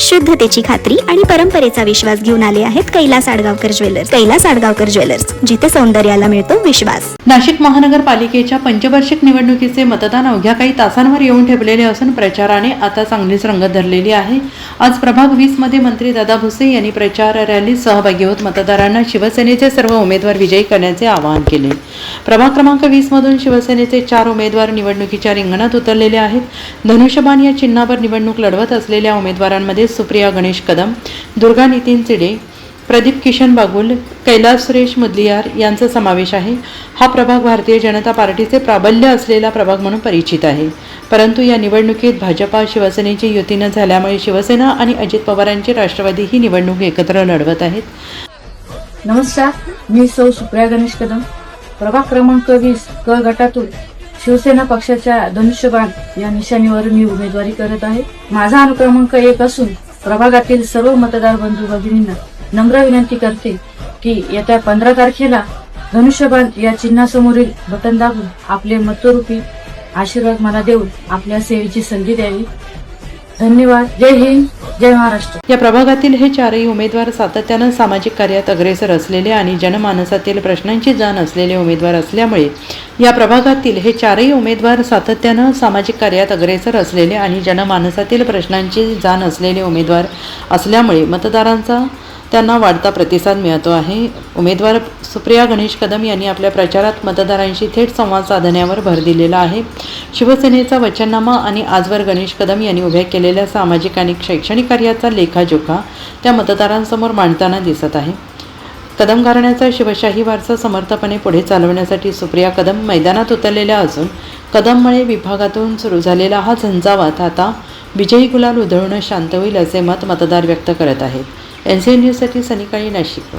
शुद्धतेची खात्री आणि परंपरेचा विश्वास घेऊन आले आहेत कैलास आडगावकर ज्वेलर्स. कैलास आडगावकर ज्वेलर्स जिथे सौंदर्याला मिळतो विश्वास. नाशिक महानगरपालिकेच्या पंचवार्षिक निवडणुकीचे मतदान अवघ्या काही तासांवर येऊन ठेपलेले असून प्रचाराने आता चांगलीच रंगत धरलेली आहे. आज प्रभाग वीसमध्ये मंत्री दादा भुसे यांनी प्रचार रॅलीत सहभागी होत मतदारांना शिवसेनेचे सर्व उमेदवार विजयी करण्याचे आवाहन केले. प्रभाग क्रमांक वीस मधून शिवसेनेचे चार उमेदवार निवडणुकीच्या रिंगणात उतरलेले आहेत. धनुष्यबाण या चिन्हावर निवडणूक लढवत असलेल्या उमेदवारांमध्ये सुप्रिया गणेश कदम दुर्गा नितीन चिडे प्रदीप किशन बागुल कैलास सुरेश मुदलियार यांचा समावेश आहे. हा प्रभाग भारतीय जनता पार्टीचे प्राबल्य असलेला प्रभाग म्हणून परिचित आहे. परंतु या निवडणुकीत भाजपा शिवसेनेची युती न झाल्यामुळे शिवसेना आणि अजित पवारांची राष्ट्रवादी ही निवडणूक एकत्र लढवत आहेत. नमस्कार मी सौ सुप्रिया गणेश कदम. प्रभाग क्रमांक वीस क गटातून शिवसेना पक्षाच्या धनुष्यबाण या निशाणीवर मी उमेदवारी करत आहे. माझा अनुक्रमांक एक असून प्रभागातील सर्व मतदार बंधू भगिनींना नम्र विनंती करते की येत्या पंधरा तारखेला धनुष्यबाण या चिन्हासमोरील बटन दाबून आपले मतरूपी आशीर्वाद मला देऊन आपल्या सेवेची संधी द्यावी. धन्यवाद. जय हिंद. जय महाराष्ट्र. या प्रभागातील हे चारही उमेदवार सातत्यानं सामाजिक कार्यात अग्रेसर असलेले आणि जनमानसातील प्रश्नांची जाण असलेले उमेदवार असल्यामुळे या प्रभागातील हे चारही उमेदवार सातत्यानं सामाजिक कार्यात अग्रेसर असलेले आणि जनमानसातील प्रश्नांची जाण असलेले उमेदवार असल्यामुळे मतदारांचा त्यांना वाढता प्रतिसाद मिळतो आहे. उमेदवार सुप्रिया गणेश कदम यांनी आपल्या प्रचारात मतदारांशी थेट संवाद साधण्यावर भर दिलेला आहे. शिवसेनेचा वचननामा आणि आजवर गणेश कदम यांनी उभ्या केलेल्या सामाजिक आणि शैक्षणिक कार्याचा लेखाजोखा त्या मतदारांसमोर मांडताना दिसत आहे. कदम घराण्याचा शिवशाही वारसा समर्थपणे पुढे चालवण्यासाठी सुप्रिया कदम मैदानात उतरलेल्या असून कदममुळे विभागातून सुरू झालेला हा झंझावात आता विजयी गुलाल उधळणं शांत होईल असे मत मतदार व्यक्त करत आहेत. एन सी एन न्यूजसाठी सनिकाळी नाशिक